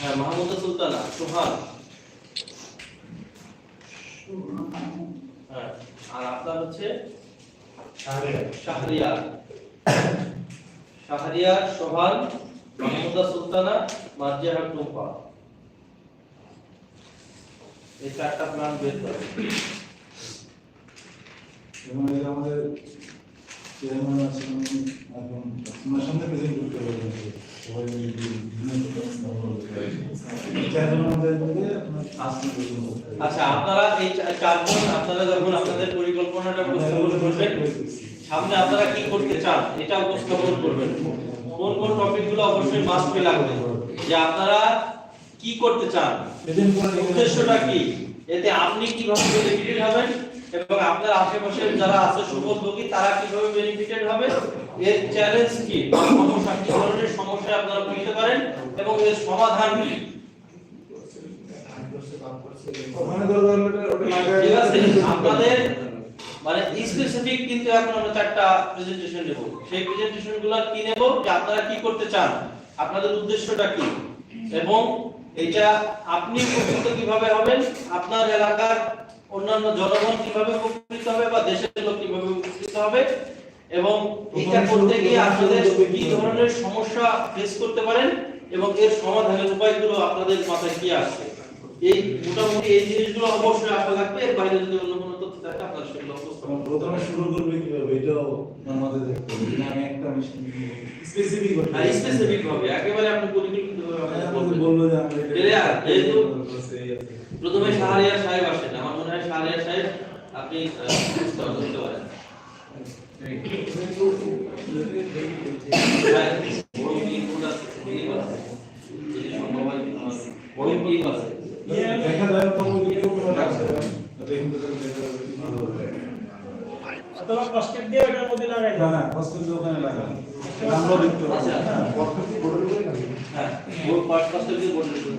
হ্যাঁ মাহমুদা সুলতানা সোহান হ্যাঁ আর আপনার হচ্ছে শাহরিয়ার। শাহরিয়ার। সোহান মাহমুদা সুলতানা মার্জিয়া টুম্পা। এই চারটা প্ল্যান বের করেন। এবং এর আমাদের চেয়ারম্যান আছেন এখন আপনার সামনে প্রেজেন্ট করতে পারবেন সবাই মিলে বিভিন্ন চেয়ারম্যান আমাদের মধ্যে আপনার আসন পর্যন্ত আচ্ছা আপনারা এই চারজন আপনারা যখন আপনাদের পরিকল্পনাটা উপস্থাপন করবেন সামনে আপনারা কি করতে চান এটা উপস্থাপন করবেন। কোন কোন টপিকগুলো অবশ্যই মাস্ট পে লাগবে। যে আপনারা কি করতে চান? উদ্দেশ্যটা কি? এতে আপনি কীভাবে বেনিফিটেড হবেন এবং আপনার আশেপাশে যারা আছে সুফলভোগী তারা কীভাবে বেনিফিটেড হবে? এর চ্যালেঞ্জ কি? সমস্যা কি ধরনের সমস্যা আপনারা বুঝতে পারেন এবং এর সমাধান কি? আপনাদের মানে স্পেসিফিক কিন্তু এখন আমরা চারটা প্রেজেন্টেশন নেব। সেই প্রেজেন্টেশনগুলো কি নেব? যে আপনারা কি করতে চান? আপনাদের উদ্দেশ্যটা কি? এবং এটা আপনি উপকৃত কীভাবে হবেন? আপনার এলাকার অন্যান্য জনগণ কীভাবে উপকৃত হবে বা দেশের লোক কীভাবে উপকৃত হবে? এবং এটা করতে গিয়ে আপনাদের কি ধরনের সমস্যা ফেস করতে পারেন? এবং এর সমাধানের উপায়গুলো আপনাদের মাথায় কি আসছে? এই মোটামুটি এই জিনিসগুলো অবশ্যই আসা লাগবে এর বাইরে যদি অন্য কোনো তথ্য থাকে আপনার সেগুলো উপস্থাপন প্রথমে শুরু করবে কীভাবে? এটাও আমাদের দেখতে হবে। আমি একটা স্পেসিফিক আর স্পেসিফিক ভাবে একেবারে আপনি পরিকল্পিতভাবে হ্যাঁ, আমাদের বলল যে আমরা যেহেতু প্রথমে শাহরিয়ার সাহেব আসেন। আমার মনে হয় শাহরিয়ার সাহেব আপনি করতে পারেন হ্যাঁ, বড় টিম আছে, টিম আছে। যদি সম্ভব হয়, আমার বড় টিম আছে। দেখা যায় তো ওই ভিডিও করে রাখছে তাতে কিন্তু দেখা যাবে কি ভালো হবে। অথবা কষ্টের দিয়ে ওটার মধ্যে লাগাই না না কষ্টের দোকানে লাগানো আমরা দেখতে পাচ্ছি আচ্ছা। হ্যাঁ পক্ষে বড় করে লাগানো হ্যাঁ, বোর্ড পাঁচ পাঁচটা দিয়ে বোর্ড লিখুন।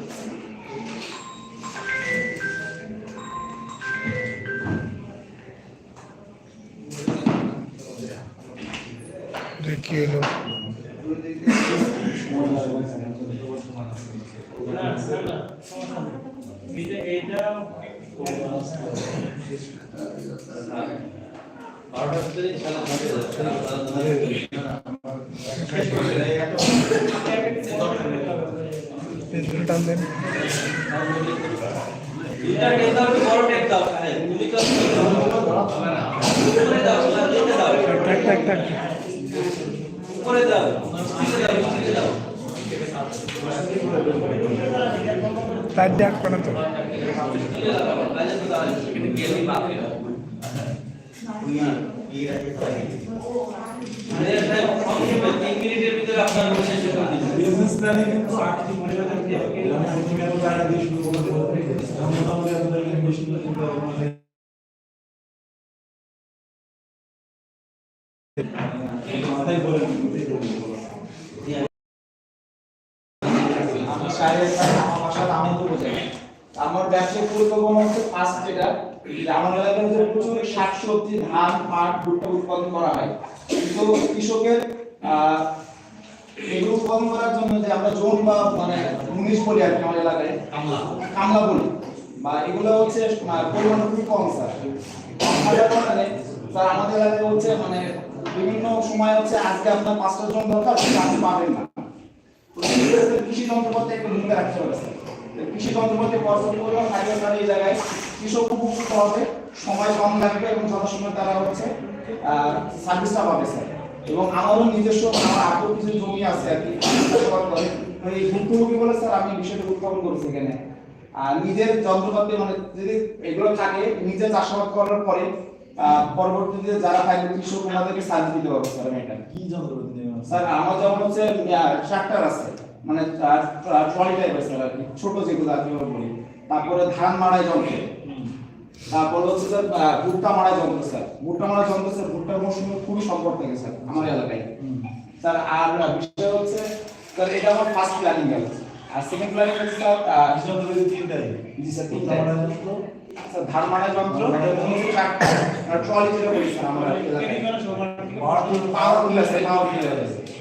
কি হলো না, না, না, সমস্যা নেই। এইটা টেক দাও একটু দাও গুলি তো উপরে দাও নিচে দাও টাক টাক টাক উপরে দাও নিচে দাও নিচে দাও লাইট ডাক করে তো। তো আমি। মাথায় বলে আমি সাহেব আমার বাসার আনন্দ বোঝাই আমার ব্যবসায়িক পরিকল্পনা হচ্ছে ফার্স্ট যেটা আমার এলাকায় যে প্রচুর শাকসবজি ধান পাট ভুট্টা উৎপাদন করা হয়। কিন্তু কৃষকের এগুলো উৎপাদন করার জন্য যে আমরা জোন বা মানে মুনিশ বলি আর কি আমার এলাকায়। কামলা। কামলা বলি। বা এগুলো হচ্ছে পরিমাণ খুবই কম স্যার। স্যার আমাদের এলাকায় হচ্ছে মানে বিভিন্ন সময় হচ্ছে আজকে আপনার পাঁচটা জন দরকার আপনি পাবেন না। কৃষি যন্ত্রপাতি একটা ভূমিকা রাখতে হবে স্যার। কৃষি যন্ত্রপাতি এই জায়গায় কৃষক উপকৃত হবে সময় কম লাগবে এবং তারা হচ্ছে সার্ভিসটা পাবে স্যার। এবং আমারও নিজস্ব আমার আরও কিছু জমি আছে আর কি এই ভুক্তভোগী বলে স্যার আমি বিষয়টা উত্থাপন করেছি এখানে। আর নিজের যন্ত্রপাতি মানে যদি এগুলো থাকে নিজে চাষাবাদ করার পরে পরবর্তীতে যারা থাকবে কৃষক ওনাদেরকে সার্ভিস দিতে পারবে স্যার এটা। কি যন্ত্রপাতি স্যার আমার যেমন হচ্ছে ট্রাক্টর আছে। মানে ট্রলি টাইপ আছে আর কি ছোট যেগুলো কি বলি। তারপরে ধান মাড়াই যন্ত্র। তারপর হচ্ছে স্যার ভুট্টা মারা যন্ত্র স্যার ভুট্টা মারা যন্ত্র স্যার ভুট্টার মৌসুমে খুবই সংকট থাকে স্যার আমার এলাকায়। স্যার আর বিষয় হচ্ছে স্যার এটা আমার ফার্স্ট প্ল্যানিং গেল আর সেকেন্ড প্ল্যানিং হচ্ছে স্যার যন্ত্র যদি তিনটাই। জি স্যার তিনটা তিনটা মারা যন্ত্র? স্যার ধান মারা যন্ত্র চারটা ট্রলি যেটা বলি স্যার আমার এলাকায়। Power tiller sir power tiller sir